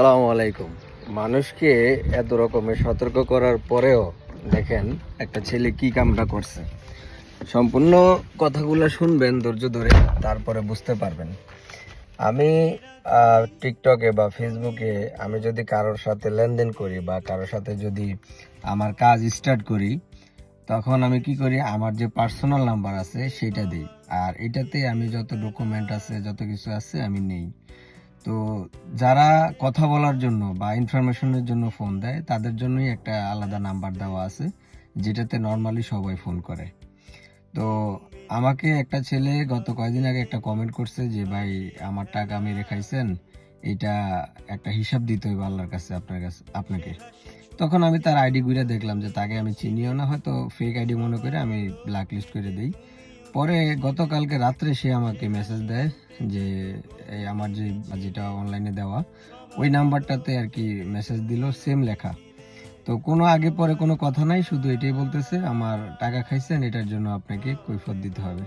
আসসালামু আলাইকুম। মানুষকে এত রকমের সতর্ক করার পরেও দেখেন একটা ছেলে কি কামটা করছে। সম্পূর্ণ কথাগুলো শুনবেন, ধৈর্য ধরে, তারপরে বুঝতে পারবেন। আমি টিকটকে বা ফেসবুকে আমি যদি কারোর সাথে লেনদেন করি বা কারোর সাথে যদি আমার কাজ স্টার্ট করি, তখন আমি কি করি? আমার যে পার্সোনাল নাম্বার আছে, সেটা দিই। আর এটাতে আমি যত ডকুমেন্ট আছে, যত কিছু আছে, আমি নেই। তো যারা কথা বলার জন্য বা ইনফরমেশনের জন্য ফোন দেয়, তাদের জন্যই একটা আলাদা নাম্বার দেওয়া আছে, যেটাতে নর্মালি সবাই ফোন করে। তো আমাকে একটা ছেলে গত কয়েকদিন আগে একটা কমেন্ট করছে যে, ভাই, আমার টাকা আমি রেখাইছেন এটা একটা হিসাব দিতে হইব আল্লাহর কাছে, আপনার কাছে, আপনাকে। তখন আমি তার আইডি ঘুরে দেখলাম যে, তাকে আমি চিনিও না, হয়তো ফেক আইডি মনে করে আমি ব্ল্যাক লিস্ট করে দিই। পরে গতকালকে রাত্রে সে আমাকে মেসেজ দেয় যে, এই আমার যে যেটা অনলাইনে দেওয়া, ওই নাম্বারটাতে আর কি মেসেজ দিল সেম লেখা। তো কোনো আগে পরে কোনো কথা নাই, শুধু এটাই বলতেছে, আমার টাকা খাইছেন, এটার জন্য আপনাকে কৈফত দিতে হবে।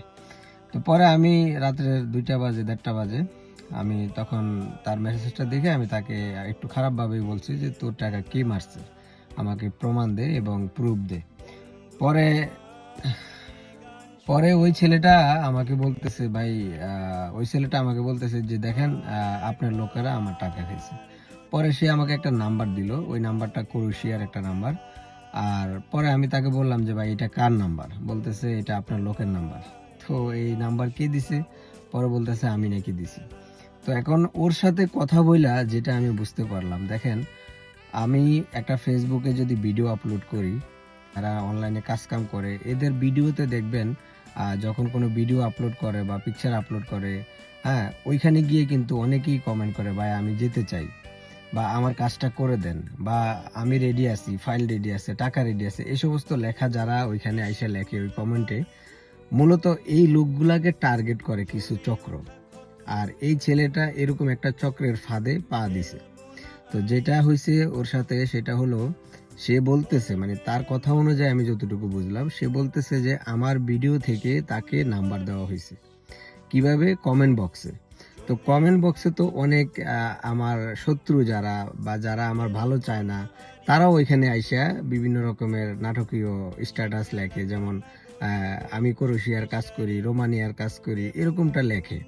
তো পরে আমি রাত্রে দুইটা বাজে, দেড়টা বাজে, আমি তখন তার মেসেজটা দেখে আমি তাকে একটু খারাপভাবেই বলছি যে, তোর টাকা কে মারছে? আমাকে প্রমাণ দে এবং প্রুফ দে। পরে পরে ওই ছেলেটা আমাকে বলতেছে, ভাই ওই ছেলেটা আমাকে বলতেছে যে, দেখেন আপনার লোকেরা আমার টাকা খেয়েছে। পরে সে আমাকে একটা নাম্বার দিল। ওই নাম্বারটা ক্রোশিয়ার একটা নাম্বার। আর পরে আমি তাকে বললাম যে, ভাই, এটা কার নাম্বার? বলতেছে, এটা আপনার লোকের নাম্বার। তো এই নাম্বার কে দিছে? পরে বলতেছে, আমি নাকি দিছি। তো এখন ওর সাথে কথা বইলা যেটা আমি বুঝতে পারলাম, দেখেন, আমি একটা ফেসবুকে যদি ভিডিও আপলোড করি, যারা অনলাইনে কাজকাম করে, এদের ভিডিওতে দেখবেন যখন কোনো ভিডিও আপলোড করে বা পিকচার আপলোড করে হ্যাঁ ওইখানে গিয়ে কিন্তু অনেকেই কমেন্ট করে, ভাই, আমি যেতে চাই বা আমার কাজটা করে দেন বা আমি রেডি আছি ফাইল রেডি আছে, টাকা রেডি আছে। এই সমস্ত লেখা যারা ওইখানে আইসা লেখে ওই কমেন্টে মূলত এই লোকগুলাকে টার্গেট করে কিছু চক্র। আর এই ছেলেটা এরকম একটা চক্রের ফাঁদে পা দিছে। তো যেটা হয়েছে ওর সাথে সেটা হলো সে বলতেছে মানে তার কথা অনুযায়ী আমি যতটুকু বুঝলাম, সে বলতেছে যে আমার ভিডিও থেকে তাকে নাম্বার দেওয়া হয়েছে। কীভাবে? কমেন্ট বক্সে তো কমেন্ট বক্সে তো অনেক আমার শত্রু যারা বা যারা আমার ভালো চায় না, তারাও ওইখানে আইসা বিভিন্ন রকমের নাটকীয় স্ট্যাটাস লেখে, যেমন আমি ক্রোশিয়ার কাজ করি, রোমানিয়ার কাজ করি, এরকমটা লেখে।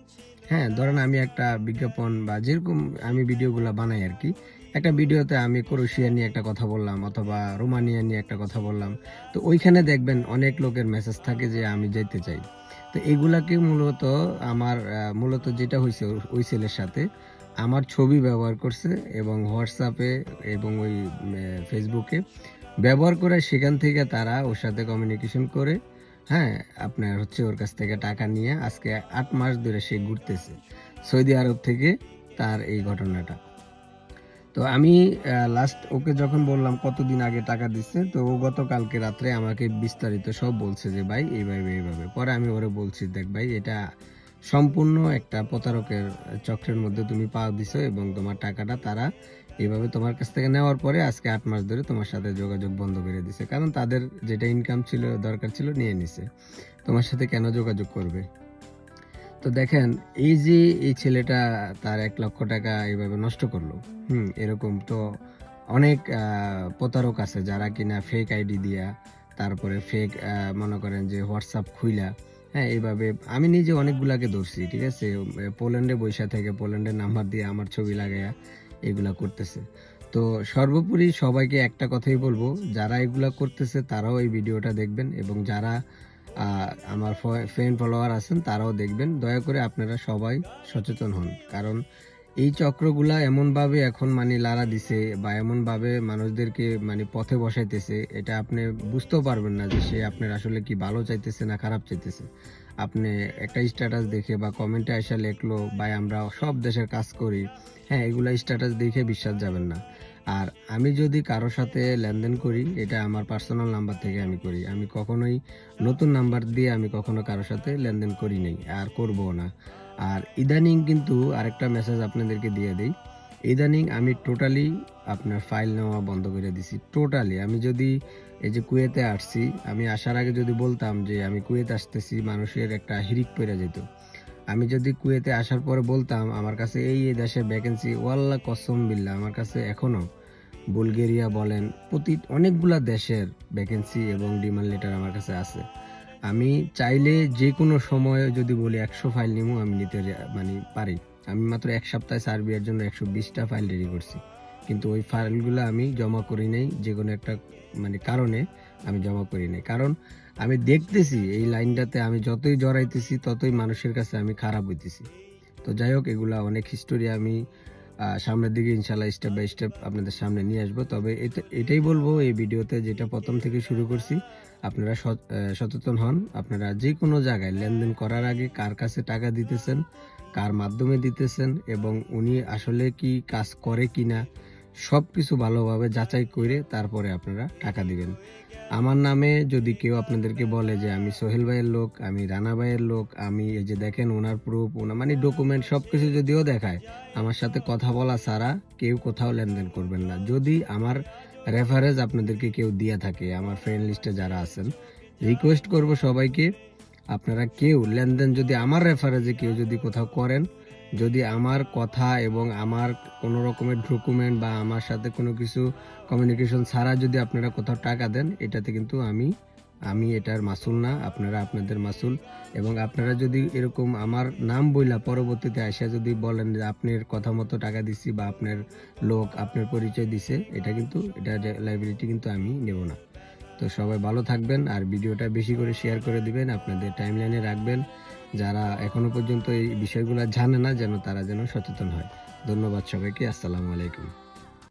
হ্যাঁ ধরেন আমি একটা বিজ্ঞাপন বা যেরকম আমি ভিডিওগুলো বানাই আর কি, একটা ভিডিওতে আমি ক্রোশিয়া নিয়ে একটা কথা বললাম অথবা রোমানিয়া নিয়ে একটা কথা বললাম, তো ওইখানে দেখবেন অনেক লোকের মেসেজ থাকে যে আমি যেতে চাই। তো এগুলাকে মূলত আমার মূলত যেটা হয়েছে ওই ছেলের সাথে আমার ছবি ব্যবহার করছে এবং হোয়াটসঅ্যাপে এবং ওই ফেসবুকে ব্যবহার করে সেখান থেকে তারা ওর সাথে কমিউনিকেশন করে হ্যাঁ আপনার হচ্ছে ওর কাছ থেকে টাকা নিয়ে আজকে আট মাস ধরে সে ঘুরতেছে সৌদি আরব থেকে তার এই ঘটনাটা। তো আমি লাস্ট ওকে যখন বললাম কতদিন আগে টাকা দিচ্ছে, তো ও গতকালকে রাত্রে আমাকে বিস্তারিত সব বলছে যে, ভাই, এইভাবে এইভাবে। পরে আমি ওরে বলছি, দেখ ভাই, এটা সম্পূর্ণ একটা প্রতারকের চক্রের মধ্যে তুমি পা দিছো এবং তোমার টাকাটা তারা এইভাবে তোমার কাছ থেকে নেওয়ার পরে আজকে আট মাস ধরে তোমার সাথে যোগাযোগ বন্ধ করে দিছে। কারণ তাদের যেটা ইনকাম ছিল, দরকার ছিল, নিয়ে নিছে। তোমার সাথে কেন যোগাযোগ করবে? তো দেখেন, এই যে এই ছেলেটা তার এক লক্ষ টাকা এইভাবে নষ্ট করল, হুম, এরকম তো অনেক প্রতারক আছে যারা কিনা ফেক আইডি দিয়া, তারপরে ফেক মনে করেন যে হোয়াটসঅ্যাপ খুইলা হ্যাঁ এইভাবে আমি নিজে অনেকগুলাকে ধরছি, ঠিক আছে? পোল্যান্ডে বৈশা থেকে পোল্যান্ডের নাম্বার দিয়ে আমার ছবি লাগাইয়া এগুলা করতেছে। তো সর্বোপরি সবাইকে একটা কথাই বলব, যারা এগুলা করতেছে তারাও এই ভিডিওটা দেখবেন এবং যারা আমার ফ্রেন্ড ফলোয়ার আছেন তারাও দেখবেন। দয়া করে আপনারা সবাই সচেতন হন। কারণ এই চক্রগুলা এমনভাবে এখন মানে লারা দিছে বা এমনভাবে মানুষদেরকে মানে পথে বসাইতেছে, এটা আপনি বুঝতেও পারবেন না যে সে আপনার আসলে কি ভালো চাইতেছে না খারাপ চাইতেছে। আপনি একটা স্ট্যাটাস দেখে বা কমেন্টে আসা লেখলো বা আমরা সব দেশের কাজ করি। হ্যাঁ এগুলা স্ট্যাটাস দেখে বিশ্বাস যাবেন না। আর আমি যদি কারোর সাথে লেনদেন করি, এটা আমার পার্সোনাল নাম্বার থেকে আমি করি। আমি কখনোই নতুন নাম্বার দিয়ে আমি কখনো কারোর সাথে লেনদেন করি নাই, আর করব না। আর ইদানিং কিন্তু আরেকটা মেসেজ আপনাদেরকে দিয়ে দেই। ইদানিং আমি টোটালি আপনার ফাইল নেওয়া বন্ধ করে দিছি। টোটালি আমি যদি এই যে কুয়েতে আসছি, আমি আসার আগে যদি বলতাম যে আমি কুয়েতে আসতেছি, মানুষের একটা হিরিক পড়ে যেত আমি যদি কুয়েতে আসার পরে বলতাম, আমার কাছে এই দেশের ভ্যাকেন্সি ওয়াল্লা কসম বিল্লা আমার কাছে এখনও বুলগেরিয়া বলেন, প্রতি অনেকগুলা দেশের ভ্যাকেন্সি এবং ডিমান্ড লেটার আমার কাছে আছে। আমি চাইলে যে কোনো সময় যদি বলি একশো ফাইল নিবো আমি নিতে মানে পারি। আমি মাত্র এক সপ্তাহে সার্বিয়ার জন্য একশো বিশটা ফাইল রেডি করছি। কিন্তু ওই ফাইলগুলো আমি জমা করি নাই, যে কোনো একটা মানে কারণে আমি জমা করি নাই। কারণ আমি দেখতেছি, এই লাইনটাতে আমি যতই জড়াইতেছি, ততই মানুষের কাছে আমি খারাপ হইতেছি। তো যাই হোক, এগুলা অনেক হিস্টোরি আমি সামনের দিকে ইনশাল্লাহ স্টেপ বাই স্টেপ আপনাদের সামনে নিয়ে আসব। তবে এটা- এটাই বলব, এই ভিডিওতে যেটা প্রথম থেকে শুরু করছি, আপনারা সচেতন হন। আপনারা যে কোনো জায়গায় লেনদেন করার আগে কার কাছে টাকা দিতেছেন, কার মাধ্যমে দিতেছেন, এবং উনি আসলে কি কাজ করে কিনা সব কিছু ভালোভাবে যাচাই করে তারপরে আপনারা টাকা দিবেন। আমার নামে যদি কেউ আপনাদেরকে বলে যে আমি সোহেল ভাইয়ের লোক, আমি রানা ভাইয়ের লোক, আমি এই যে দেখেন ওনার প্রুফ ওনার মানে ডকুমেন্ট সব কিছু যদিও দেখায়, আমার সাথে কথা বলা ছাড়া কেউ কোথাও লেনদেন করবেন না। যদি আমার রেফারেন্স আপনাদেরকে কেউ দিয়ে থাকে, আমার ফ্রেন্ড লিস্টে যারা আছেন রিকোয়েস্ট করব সবাইকে, আপনারা কেউ লেনদেন যদি আমার রেফারেন্সে কেউ যদি কোথাও করেন যদি আমার কথা এবং আমার কোনো রকমের ডকুমেন্ট বা আমার সাথে কোনো কিছু কমিউনিকেশন ছাড়া যদি আপনারা কোথাও টাকা দেন, এটাতে কিন্তু আমি আমি এটার মাসুল না, আপনারা আপনাদের মাসুল। এবং আপনারা যদি এরকম আমার নাম বইলা পরবর্তীতে আসা যদি বলেন যে আপনার কথা মতো টাকা দিচ্ছি বা আপনার লোক আপনার পরিচয় দিছে, এটা কিন্তু, এটা লাইবিলিটি কিন্তু আমি নেব না। তো সবাই ভালো থাকবেন আর ভিডিওটা বেশি করে শেয়ার করে দিবেন, আপনাদের টাইমলাইনে রাখবেন। যারা এখনও পর্যন্ত এই বিষয়গুলো জানে না, যেন তারা যেন সচেতন হয়। ধন্যবাদ সবাইকে, আসসালামু আলাইকুম।